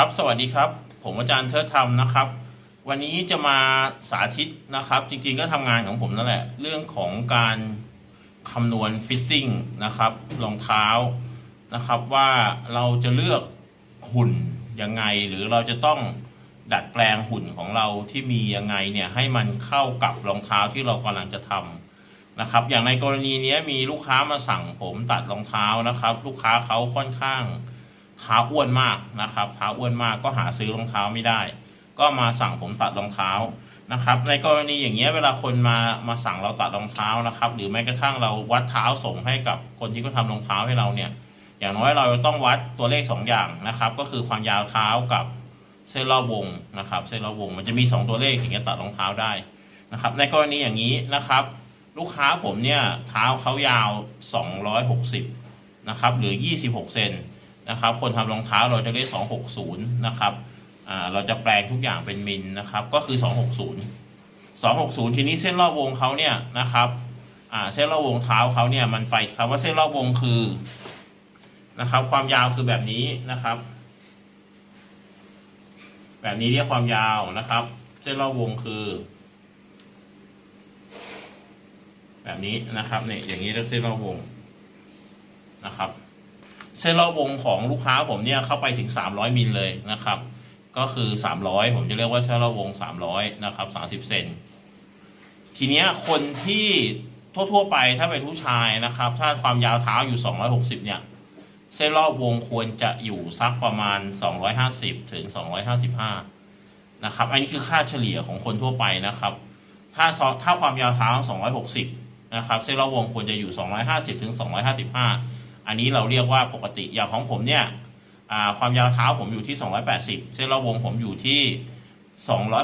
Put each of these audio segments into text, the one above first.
ครับ สวัสดีครับ ผมอาจารย์เทิดธรรมนะครับ วันนี้จะมาสาธิตนะครับ จริงๆก็ทำงานของผมนั่นแหละ เรื่องของการคำนวณฟิตติ้งนะครับรองเท้านะครับว่าเราจะเลือกหุ่นยังไง หรือเราจะต้องดัดแปลงหุ่นของเราที่มียังไงเนี่ยให้มันเข้ากับรองเท้าที่เรากำลังจะทำนะครับ อย่างในกรณีนี้มีลูกค้ามาสั่งผมตัดรองเท้านะครับ ลูกค้าเขาค่อนข้าง ท้าอ้วนมากนะครับเท้าอ้วนมากก็หาซื้อรองเท้าไม่ได้ ก็มาสั่งผมตัดรองเท้านะครับ ในกรณีอย่างเงี้ยเวลาคนมามาสั่งเราตัดรองเท้านะครับ หรือแม้กระทั่งเราวัดเท้าส่งให้กับคนที่เขาทำรองเท้าให้เราเนี่ย อย่างน้อยเราต้องวัดตัวเลข 2 อย่างนะครับ ก็คือความยาวเท้ากับเส้นรอบวงนะครับ เส้นรอบวงมันจะมี 2 ตัวเลขถึงจะตัดรองเท้าได้นะครับ ในกรณีอย่างนี้นะครับ ลูกค้าผมเนี่ยเท้าเขายาว 260นะครับหรือ 26เซน นะครับ คนทำรองเท้าเราจะเรียก260 นะครับเราจะแปลงทุกอย่างเป็นมิลนะครับ ก็คือ 260 260 ทีนี้เส้นรอบวงเขาเนี่ยนะครับเส้นรอบวงเท้าเขาเนี่ยมันไปคำว่าเส้นรอบวงคือนะครับ ความยาวคือแบบนี้นะครับ แบบนี้เรียกความยาวนะครับ เส้นรอบวงคือ แบบนี้นะครับเนี่ยอย่างนี้เรียกเส้นรอบวงนะครับ เส้นรอบวงของลูกค้าผมเนี่ยเข้าไปถึง 300มิลเลยนะครับ ก็คือ 300 ผมจะเรียกว่าเส้นรอบวง 300นะครับ30 เซนทีเนี้ยคนที่ทั่วๆไปถ้าเป็นผู้ชายนะครับ ถ้าความยาวเท้าอยู่ 260 เนี่ย เส้นรอบวงควรจะอยู่สักประมาณ 250 ถึง 255 นะครับ อันนี้คือค่าเฉลี่ยของคนทั่วไปนะครับ ถ้าซอถ้าความยาวเท้า 260 นะครับ เส้นรอบวงควรจะอยู่ 250 ถึง 255 อันนี้เราเรียกว่าปกติอย่างของผมเนี่ยความยาวเท้าผมอยู่ที่ 280 เส้นรอบวงผมอยู่ที่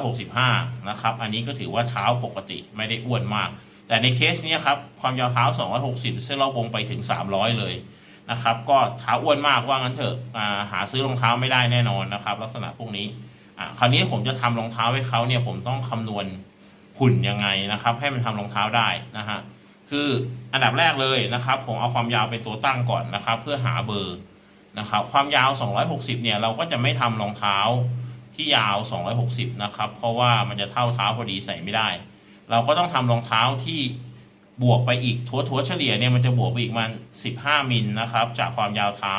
265 นะครับ อันนี้ก็ถือว่าเท้าปกติไม่ได้อ้วนมาก แต่ในเคสเนี้ยครับความยาวเท้า 260 เส้นรอบวงไปถึง 300 เลยนะครับ ก็เท้าอ้วนมากว่างั้นเถอะอ่าหาซื้อรองเท้าไม่ได้แน่นอนนะครับ ลักษณะพวกนี้คราวนี้ผมจะทำรองเท้าให้เขาเนี่ยผมต้องคำนวณหุ่นยังไงนะครับ ให้มันทำรองเท้าได้นะฮะ คืออันดับแรกเลยนะครับ ผมเอาความยาวเป็นตัวตั้งก่อนนะครับ เพื่อหาเบอร์นะครับ ความยาว 260 เนี่ย เราก็จะไม่ทำรองเท้าที่ยาว 260 นะครับ เพราะว่ามันจะเท่าเท้าพอดีใส่ไม่ได้ เราก็ต้องทำรองเท้าที่บวกไปอีกทัวทัวเฉลี่ยเนี่ยมันจะบวกไปอีกมัน 15 มิลนะครับ จากความยาวเท้า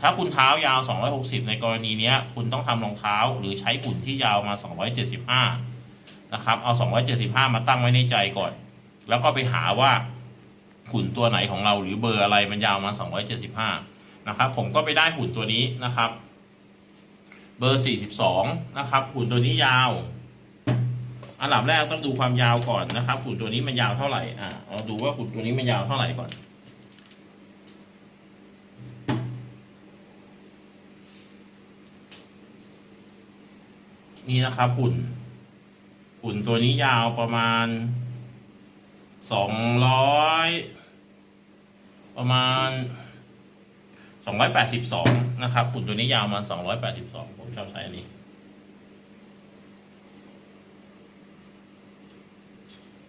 ถ้าคุณเท้ายาว 260 ในกรณีนี้คุณต้องทำรองเท้าหรือใช้หุ่นที่ยาวมา 275 นะครับ เอา 275 มาตั้งไว้ในใจก่อน แล้วก็ไปหาว่าหุ่นตัวไหนของเราหรือเบอร์อะไรมันยาวมา275นะครับ ผมก็ไปได้หุ่นตัวนี้นะครับ เบอร์ 42 นะครับ หุ่นตัวนี้ยาว อันดับแรกต้องดูความยาวก่อนนะครับ หุ่นตัวนี้มันยาวเท่าไหร่อ่าเราดูว่าหุ่นตัวนี้มันยาวเท่าไหร่ก่อนนี่นะครับหุ่นหุ่นตัวนี้ยาวประมาณ สองร้อยประมาณสองร้อยแปดสิบสองนะครับหุ่นตัวนี้ยาวมาสองร้อยแปดสิบสองผมชอบใช้อันนี้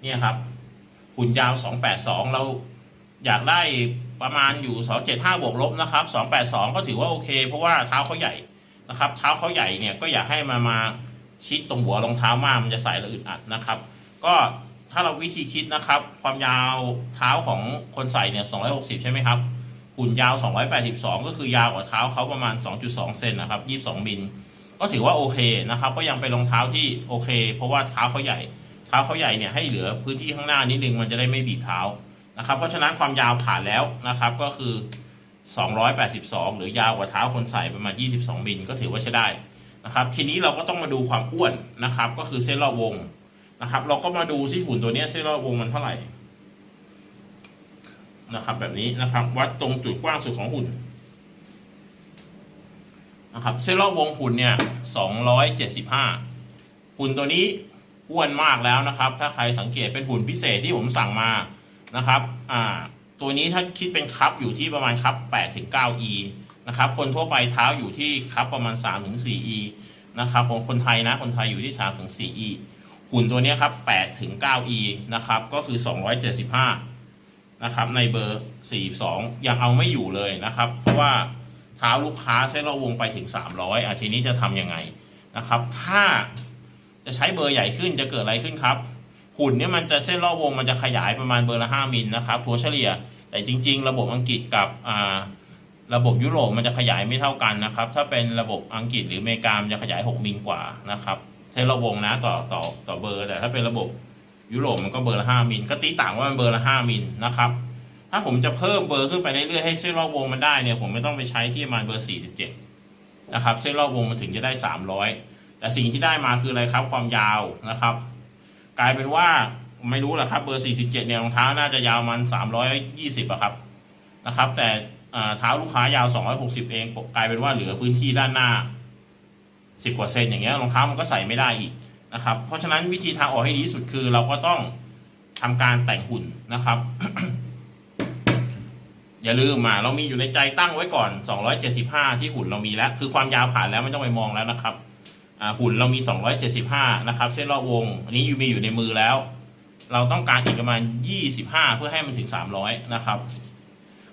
เนี่ยครับหุ่นยาวสองแปดสองเราอยากได้ประมาณอยู่สองเจ็ดห้าบวกลบนะครับสองแปดสองก็ถือว่าโอเค เพราะว่าเท้าเขาใหญ่นะครับ เท้าเขาใหญ่เนี่ยก็อยากให้มามาชิดตรงหัวรองเท้ามากมันจะใส่แล้วอึดอัดนะครับ ก็ ถ้าเราวิธีคิดนะครับ ความยาวเท้าของคนใส่เนี่ย 260 ใช่ไหมครับหุ่นยาว 282 ก็คือยาวกว่าเท้าเขาประมาณ 2.2 เซนนะครับ 22 มิล ก็ถือว่าโอเคนะครับ ก็ยังเป็นรองเท้าที่โอเค เพราะว่าเท้าเขาใหญ่ เท้าเขาใหญ่เนี่ยให้เหลือพื้นที่ข้างหน้านิดนึงมันจะได้ไม่บีบเท้านะครับ เพราะฉะนั้นความยาวผ่านแล้วนะครับ ก็คือ 282 หรือยาวกว่าเท้าคนใส่ประมาณ 22 มิล ก็ถือว่าใช้ได้นะครับ ทีนี้เราก็ต้องมาดูความอ้วนนะครับ ก็คือเส้นรอบวง นะครับ เราก็มาดูที่หุ่นตัวนี้เส้นรอบวงมันเท่าไหร่นะครับ แบบนี้นะครับ วัดตรงจุดกว้างสุดของหุ่นนะครับ เส้นรอบวงหุ่นเนี่ยสองร้อยเจ็ดสิบห้าหุ่นตัวนี้อ้วนมากแล้วนะครับ ถ้าใครสังเกตเป็นหุ่นพิเศษที่ผมสั่งมานะครับ อ่า ตัวนี้ถ้าคิดเป็นคัพอยู่ที่ประมาณคัพ8ถึง9 e นะครับ คนทั่วไปเท้าอยู่ที่คัพประมาณ3ถึง4 e นะครับของคนไทยนะ คนไทยอยู่ที่3ถึง4 e หุ่นตัวนี้ครับ8ถึง 9 e นะครับ ก็คือ 275 นะครับ ในเบอร์ 42 ยังเอาไม่อยู่เลยนะครับ เพราะว่าเท้าลูกค้าเส้นรอบวงไปถึง 300อาทีนี้จะทำยังไงนะครับ ถ้าจะใช้เบอร์ใหญ่ขึ้นจะเกิดอะไรขึ้นครับ หุ่นเนี่ยมันจะเส้นรอบวงมันจะขยายประมาณเบอร์ละ 5 มิลนะครับถัวเฉลี่ย แต่จริง ๆ ระบบอังกฤษกับอ่าระบบยุโรปมันจะขยายไม่เท่ากันนะครับ ถ้าเป็นระบบอังกฤษหรืออเมริกามันจะขยาย 6 มิลกว่านะครับ เส้รอบวงนะต่อต่อต่อเบอร์แต่ถ้าเป็นระบบยุโรปมันก็เบอร์ละ5มิลก็ตีต่างว่ามันเบอร์ละ5มิลนะครับ ถ้าผมจะเพิ่มเบอร์ขึ้นไปเรื่อยๆให้เส้นรอบวงมันได้เนี่ยผมไม่ต้องไปใช้ที่ประมาณเบอร์47นะครับเส้นรอบวงมันถึงจะได้300แต่สิ่งที่ได้มาคืออะไรครับความยาวนะครับ กลายเป็นว่าไม่รู้แหละครับเบอร์47เนี่ยรองเท้าน่าจะยาวมัน320อะครับนะครับ แต่อ่าเท้าลูกค้ายาว260เองกลายเป็นว่าเหลือพื้นที่ด้านหน้า 10กว่าเซนอย่างเงี้ยรองเท้ามันก็ใส่ไม่ได้อีกนะครับ เพราะฉะนั้นวิธีทางออกให้ดีที่สุดคือเราก็ต้องทำการแต่งหุ่นนะครับ อย่าลืมมาเรามีอยู่ในใจตั้งไว้ก่อน 275 ที่หุ่นเรามีแล้ว คือความยาวผ่านแล้วไม่ต้องไปมองแล้วนะครับหุ่นเรามี 275 นะครับ เส้นรอบวง อันนี้อยู่มีอยู่ในมือแล้ว เราต้องการอีกประมาณ 25 เพื่อให้มันถึง 300 นะครับ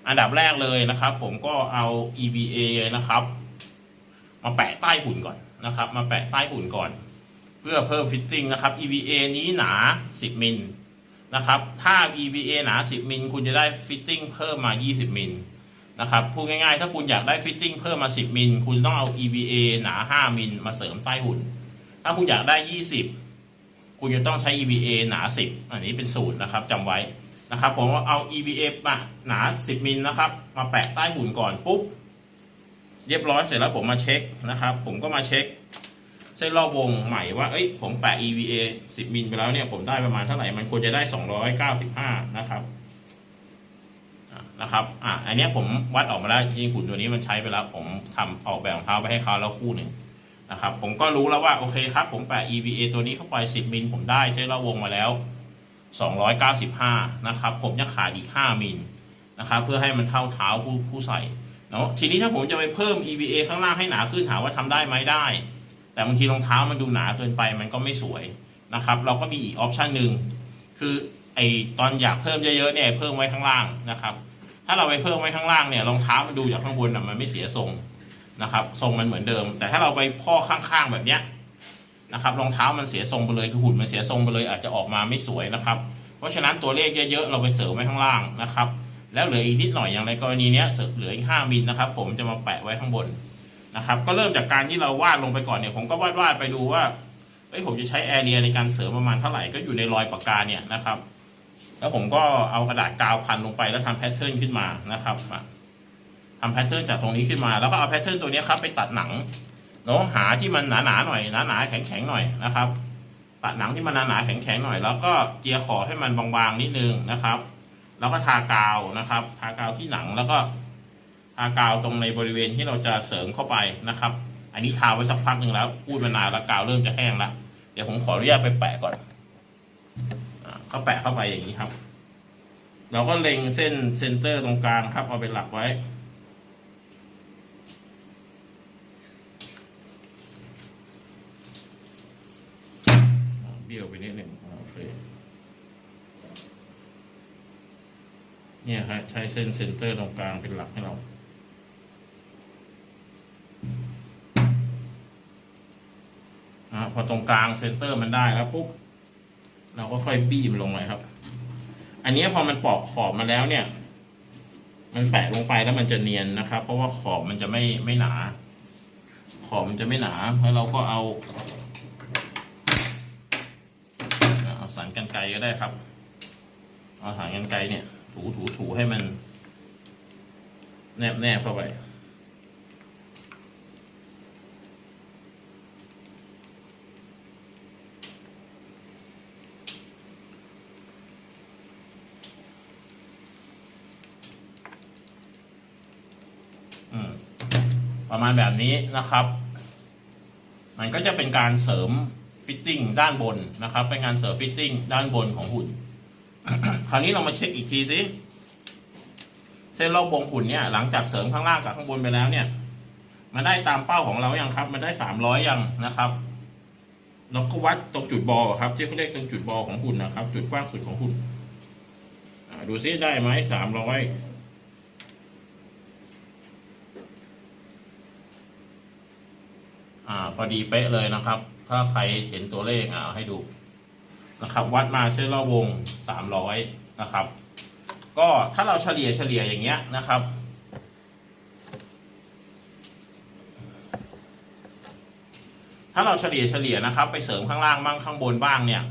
อันดับแรกเลยนะครับ ผมก็เอา EVA นะครับ มาแปะใต้หุ่นก่อน นะครับ มาแปะใต้หุ่นก่อน เพื่อเพิ่มฟิตติ้งนะครับ EVA นี้หนา 10 มิลนะครับ ถ้า EVA หนา 10 มิลคุณจะได้ฟิตติ้งเพิ่มมา 20 มิลนะครับพูดง่ายๆ ถ้าคุณอยากได้ฟิตติ้งเพิ่มมา 10 มิล คุณต้องเอา EVA หนา 5 มิลมาเสริมใต้หุ่น ถ้าคุณอยากได้ 20 คุณจะต้องใช้ EVA หนา 10 อันนี้เป็นสูตรนะครับจำไว้นะครับ ผมเอา EVA มาหนา 10 มิลนะครับ มาแปะใต้หุ่นก่อนปุ๊บ เรียบร้อยเสร็จแล้วผมมาเช็คนะครับ ผมก็มาเช็คเส้นรอบวงใหม่ว่า เอ้ย ผมแปะ EVA 10 มิลไปแล้วเนี่ย ผมได้ประมาณเท่าไหร่ มันควรจะได้ 295 นะครับ นะครับ อะ อันนี้ผมวัดออกมาแล้วจริงๆหุ่นตัวนี้มันใช้ไปแล้ว ผมทำออกแบบรองเท้าไปให้เขาแล้วคู่หนึ่งนะครับ ผมก็รู้แล้วว่า โอเคครับ ผมแปะ EVA ตัวนี้เข้าไป 10 มิล ผมได้ใช้นรอบวงมาแล้ว 295 นะครับ ผมจะขาดอีก 5 มิล นะครับ เพื่อให้มันเท่าเท้าผู้ผู้ใส่ เนาะทีนี้ถ้าผมจะไปเพิ่ม EVA ข้างล่างให้หนาขึ้นถามว่าทำได้ไหมได้ แต่บางทีรองเท้ามันดูหนาเกินไปมันก็ไม่สวยนะครับ เราก็มีอีกออปชันหนึ่งคือไอตอนอยากเพิ่มเยอะๆเนี่ยเพิ่มไว้ข้างล่างนะครับ ถ้าเราไปเพิ่มไว้ข้างล่างเนี่ยรองเท้ามันดูจากข้างบนมันไม่เสียทรงนะครับ ทรงมันเหมือนเดิม แต่ถ้าเราไปพ่อข้างๆแบบเนี้ยนะครับรองเท้ามันเสียทรงไปเลยคือหุ่นมันเสียทรงไปเลยอาจจะออกมาไม่สวยนะครับ เพราะฉะนั้นตัวเลขเยอะๆเราไปเสริมไว้ข้างล่างนะครับ แล้วเหลืออีกนิดหน่อยอย่างในกรณีเนี้ยเหลืออีกห้ามิลนะครับ ผมจะมาแปะไว้ข้างบนนะครับ ก็เริ่มจากการที่เราวาดลงไปก่อนเนี่ย ผมก็วาดวาดๆไปดูว่าเอ้ยผมจะใช้แอเรียในการเสริมประมาณเท่าไหร่ก็อยู่ในรอยปากกาเนี่ยนะครับ แล้วผมก็เอากระดาษกาวพันลงไปแล้วทำแพทเทิร์นขึ้นมานะครับทำแพทเทิร์นจากตรงนี้ขึ้นมาแล้วก็เอาแพทเทิร์นตัวนี้ครับไปตัดหนังเนาะหาที่มันหนาๆหน่อยหนาๆแข็งๆหน่อยนะครับ ตัดหนังที่มันหนาๆแข็งๆหน่อย แล้วก็เจียขอให้มันบางๆนิดนึงนะครับ แล้วก็ทากาวนะครับ ทากาวที่หนังแล้วก็ทากาวตรงในบริเวณที่เราจะเสริมเข้าไปนะครับ อันนี้ทาไว้สักพักหนึ่งแล้ว พูดมานานแล้วกาวเริ่มจะแห้งแล้วเดี๋ยวผมขออนุญาตไปแปะก่อนอ่าก็แปะเข้าไปอย่างนี้ครับ เราก็เล็งเส้นเซนเตอร์ตรงกลางครับเอาเป็นหลักไว้ เนี่ยครับใช้เส้นเซนเตอร์ตรงกลางเป็นหลักให้เราอพอตรงกลางเซนเตอร์มันได้แล้วปุ๊บเราก็ค่อยบี้มันลงเลยครับ อันนี้พอมันปอกขอบมาแล้วเนี่ย มันแปะลงไปแล้วมันจะเนียนนะครับ เพราะว่าขอบมันจะไม่ไม่หนา ขอบมันจะไม่หนา แล้วเราก็เอาเอาสันกันไกก็ได้ครับ เอาสันกันไกเนี่ย ถูถูถูให้มัน แนบแนบเข้าไปอืมประมาณแบบนี้นะครับ มันก็จะเป็นการเสริมฟิตติ้งด้านบนนะครับ เป็นการเสริมฟิตติ้งด้านบนของหุ่น คราวนี้เรามาเช็คอีกทีสิเส้นรอบวงหุ่นเนี่ยหลังจากเสริมข้างล่างกับข้างบนไปแล้วเนี่ย มันได้ตามเป้าของเรายังครับ มันได้สามร้อยยังนะครับเราก็วัดตรงจุดบอลครับที่เขาเรียกตรงจุดบอลของหุ่นนะครับ จุดกว้างสุดของหุ่นดูซิได้ไหมสามร้อยอ่าพอดีเป๊ะเลยนะครับ ถ้าใครเห็นตัวเลขอ่าเอาให้ดู นะครับ วัดมาเส้นรอบวงสามร้อยนะครับ ก็ถ้าเราเฉลี่ยเฉลี่ยอย่างเงี้ยนะครับ ถ้าเราเฉลี่ยเฉลี่ยนะครับ ไปเสริมข้างล่างบ้างข้างบนบ้างเนี่ย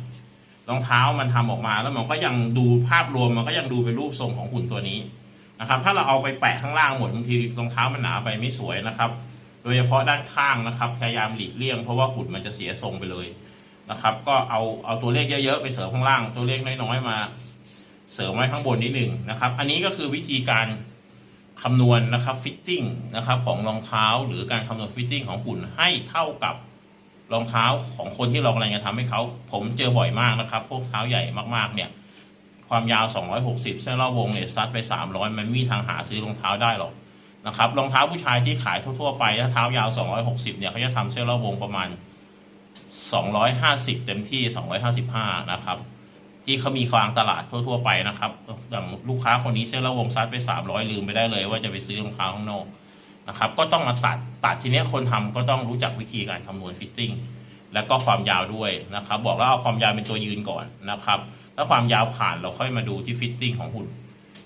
รองเท้ามันทำออกมาแล้วมันก็ยังดูภาพรวมมันก็ยังดูเป็นรูปทรงของหุ่นตัวนี้นะครับ ถ้าเราเอาไปแปะข้างล่างหมดบางทีรองเท้ามันหนาไปไม่สวยนะครับ โดยเฉพาะด้านข้างนะครับ พยายามหลีกเลี่ยงเพราะว่าหุ่นมันจะเสียทรงไปเลย นะครับ ก็เอาเอาตัวเลขเยอะๆไปเสริมข้างล่าง ตัวเลขน้อยๆมา เสริมไว้ข้างบนนิดหนึ่งนะครับ อันนี้ก็คือวิธีการคำนวณนะครับฟิตติ้งนะครับของรองเท้าหรือการคำนวณฟิตติ้งของหุ่นให้เท่ากับรองเท้าของคนที่เรากำลังจะทำให้เขา ผมเจอบ่อยมากนะครับ พวกเท้าใหญ่มากๆเนี่ย ความยาว 260 เส้นรอบวงเนี่ยซัดไป 300 มันมีทางหาซื้อรองเท้าได้หรอกนะครับรองเท้าผู้ชายที่ขายทั่วๆไปถ้าเท้ายาว 260 เนี่ยเขาจะทำเส้นรอบวงประมาณ 250 เต็มที่ 255 นะครับ ที่เขามีกลางตลาดทั่ว ๆ ไปนะครับอย่างลูกค้าคนนี้เส้นระวงซัดไป 300 ลืมไปได้เลย ว่าจะไปซื้อรองเท้าข้างนอกนะครับ ก็ต้องมาตัดตัดทีเนี้ยคนทำก็ต้องรู้จักวิธีการคำนวณฟิตติ้งแล้วก็ความยาวด้วยนะครับ บอกแล้วเอาความยาวเป็นตัวยืนก่อนนะครับถ้าความยาวผ่านเราค่อยมาดูที่ฟิตติ้งของหุ่น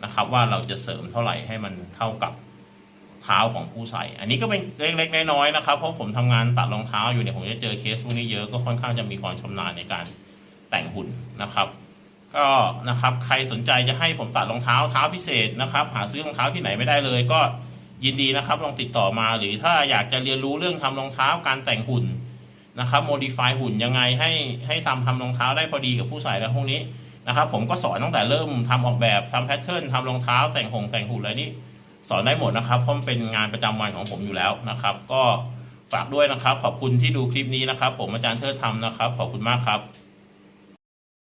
นะครับ ว่าเราจะเสริมเท่าไหร่ให้มันเท่ากับ เท้าของผู้ใส่ อันนี้ก็เป็นเล็กๆน้อยๆนะครับ เพราะผมทำงานตัดรองเท้าอยู่เนี่ยผมจะเจอเคสพวกนี้เยอะก็ค่อนข้างจะมีความชำนาญในการแต่งหุ่นนะครับ ก็นะครับใครสนใจจะให้ผมตัดรองเท้าเท้าพิเศษนะครับ หาซื้อรองเท้าที่ไหนไม่ได้เลย ก็ยินดีนะครับลองติดต่อมาหรือถ้าอยากจะเรียนรู้เรื่องทำรองเท้าการแต่งหุ่นนะครับโมดิฟายหุ่นยังไงให้ให้ทำทำรองเท้าได้พอดีกับผู้ใส่แล้วพวกนี้นะครับผมก็สอนตั้งแต่เริ่มทำออกแบบทำแพทเทิร์นทำรองเท้าแต่งหงแต่งหุ่นอะไรนี่ สอนได้หมดนะครับเพราะมันเป็นงานประจำวันของผมอยู่แล้วนะครับ ก็ฝากด้วยนะครับ ขอบคุณที่ดูคลิปนี้นะครับ ผมอาจารย์เชิดทำนะครับ ขอบคุณมากครับ